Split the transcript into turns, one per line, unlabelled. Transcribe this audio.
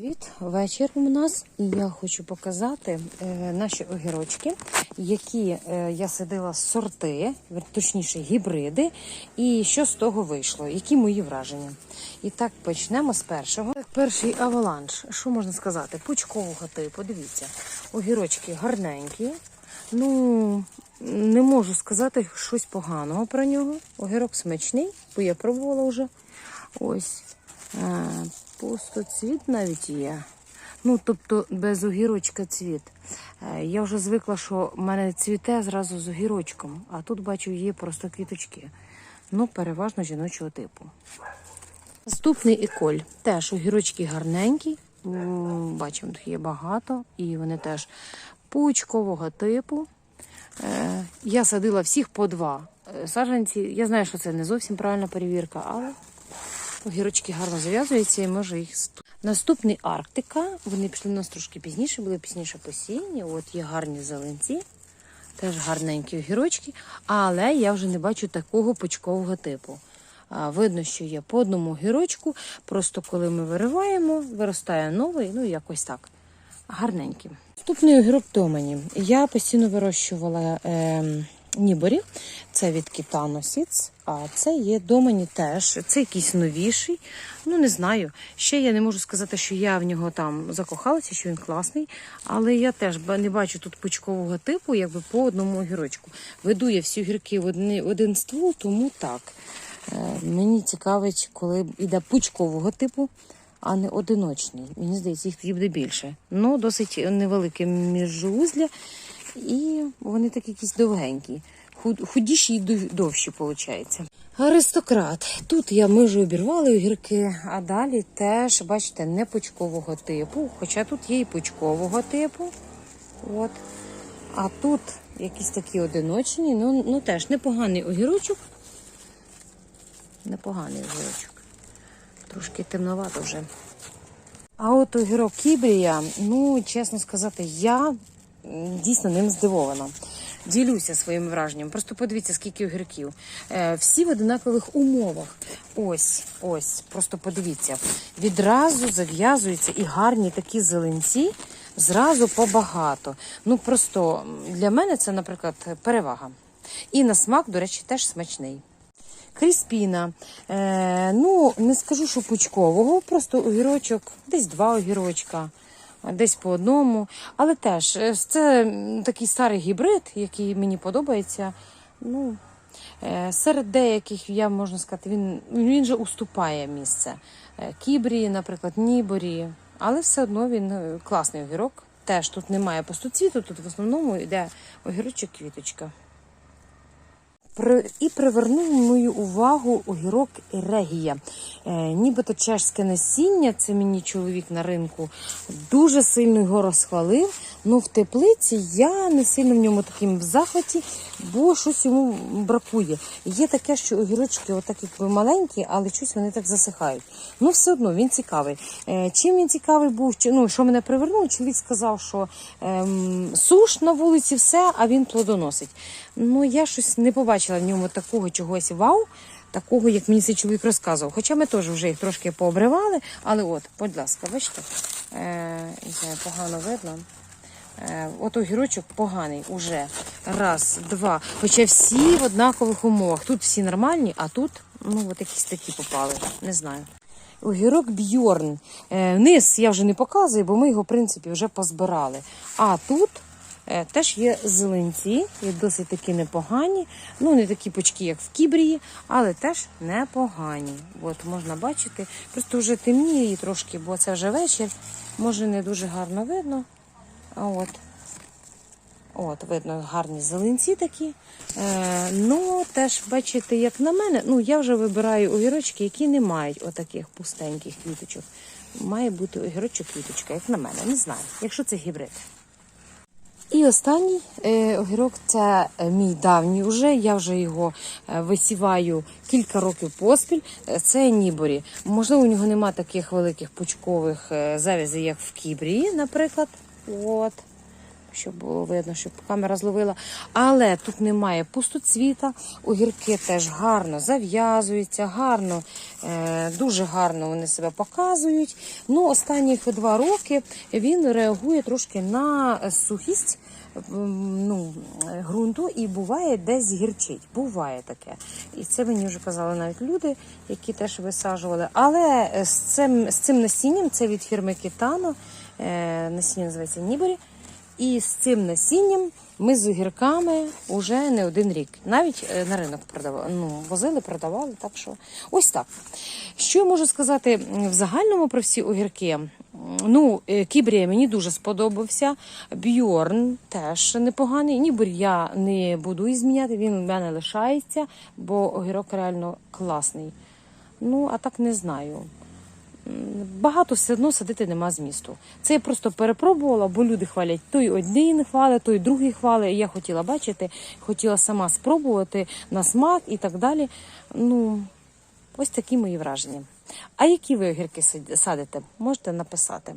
Привіт, вечір у нас, і я хочу показати е, наші огірочки, які е, я садила сорти, точніше гібриди, і що з того вийшло, які мої враження. І так почнемо з першого. Перший аваланж. Що можна сказати? Пучкового типу. Дивіться, огірочки гарненькі. Ну не можу сказати щось поганого про нього. Огірок смачний, бо я пробувала вже. Ось. Пустоцвіт навіть є. Ну, тобто без огірочка цвіт. Е, Я вже звикла, що в мене цвіте зразу з огірочком, а тут бачу, є просто квіточки. Ну, переважно жіночого типу. Наступний еколь. Теж огірочки гарненькі. Бачимо, тут є багато, і вони теж пучкового типу. Е, Я садила всіх по два е, саджанці. Я знаю, що це не зовсім правильна перевірка, але огірочки гарно зав'язуються і може їх Наступний Арктика. Вони пішли у нас трошки пізніше, були пізніше посіяні. От є гарні зеленці, теж гарненькі огірочки, але я вже не бачу такого пучкового типу. Видно, що є по одному огірочку, просто коли ми вириваємо, виростає новий, ну якось так. Гарненький. Наступний огірок Домані. Я постійно вирощувала ем, ніборі. Це від Kitano Seeds, а це є Домані теж. Це якийсь новіший. Ну, не знаю. Ще я не можу сказати, що я в нього там закохалася, що він класний. Але я теж не бачу тут пучкового типу, якби по одному огірочку. Веду я всі огірки в один, ствол, тому так. Е, Мені цікавить, коли йде пучкового типу, а не одиночний. Мені здається, їх буде більше. Ну, досить невелике міжузля, і вони такі якісь довгенькі. Худіші і довші, виходить. Аристократ. Тут я ми вже обірвали огірки, а далі теж, бачите, не пучкового типу. Хоча тут є і пучкового типу. От. А тут якісь такі одиночні, ну, ну теж непоганий огірочок. Непоганий огірочок. Трошки темновато вже. А от огірок Кібрія, ну, чесно сказати, я дійсно ним здивована. Ділюся своїм враженням. Просто подивіться, скільки огірків. Е, всі в одинакових умовах. Ось, ось, просто подивіться. Відразу зав'язуються і гарні такі зеленці, зразу побагато. Ну, просто для мене це, наприклад, перевага. І на смак, до речі, теж смачний. Кріспіна. Е, ну, не скажу, що пучкового, просто огірочок, десь два огірочка, десь по одному. Але теж е, це такий старий гібрид, який мені подобається. Ну, е, серед деяких, я можна сказати, він, він же уступає місце. Е, Кібрі, наприклад, Ніборі. Але все одно він класний огірок. Теж тут немає пустоцвіту, тут в основному йде огірочок квіточка. При- І привернув мою увагу огірок Регія. Е, нібито чешське насіння, це мені чоловік на ринку дуже сильно його розхвалив. Ну в теплиці я не сильно в ньому таким в захваті, бо щось йому бракує. Є таке, що огірочки отак якби маленькі, але щось вони так засихають. Ну все одно він цікавий. Е, чим він цікавий був? Ну, що мене привернуло? Чоловік сказав, що ем, суш на вулиці все, а він плодоносить. Ну я щось не побачила в ньому такого чогось вау. Такого, як мені цей чоловік розказував. Хоча ми теж вже їх трошки пообривали, але от, будь ласка, бачите, е, погано видно. Е, от огірочок поганий уже. Раз, два. Хоча всі в однакових умовах. Тут всі нормальні, а тут ну, от якісь такі попали. Не знаю. Огірок Бьорн. Е, низ я вже не показую, бо ми його, в принципі, вже позбирали. А тут теж є зеленці, є досить такі непогані. Ну, не такі пучки, як в кібрії, але теж непогані. От можна бачити. Просто вже темніє трошки, бо це вже вечір. Може, не дуже гарно видно. От. От, видно, гарні зеленці такі. Е, ну, теж, бачите, як на мене, ну, я вже вибираю огірочки, які не мають отаких пустеньких квіточок. Має бути огірочок квіточка, як на мене, не знаю, якщо це гібрид. І останній е, огірок це е, мій давній уже. Я вже його е, висіваю кілька років поспіль. Це Ніборі. Можливо, у нього нема таких великих пучкових завязей, як в Кібрії, наприклад. От. Щоб було видно, щоб камера зловила. Але тут немає пустоцвіта, огірки теж гарно зав'язуються, гарно, е, дуже гарно вони себе показують. Ну, останні два роки він реагує трошки на сухість ну, е, ґрунту і буває десь гірчить. Буває таке. І це мені вже казали навіть люди, які теж висаджували. Але з цим, з цим насінням, це від фірми Китано, е, насіння називається Ніборі. І з цим насінням ми з огірками вже не один рік. Навіть е, на ринок продавали, ну, возили, продавали. Так що ось так. Що я можу сказати в загальному про всі огірки? Ну, е, Кібрія мені дуже сподобався. Бьорн теж непоганий. Нібір я не буду зміняти, він у мене лишається, бо огірок реально класний. Ну, а так не знаю. Багато все одно садити нема змісту. Це я просто перепробувала, бо люди хвалять той один хвалить, той другий хвалить. Я хотіла бачити, хотіла сама спробувати на смак і так далі. Ну, ось такі мої враження. А які ви огірки садите? Можете написати.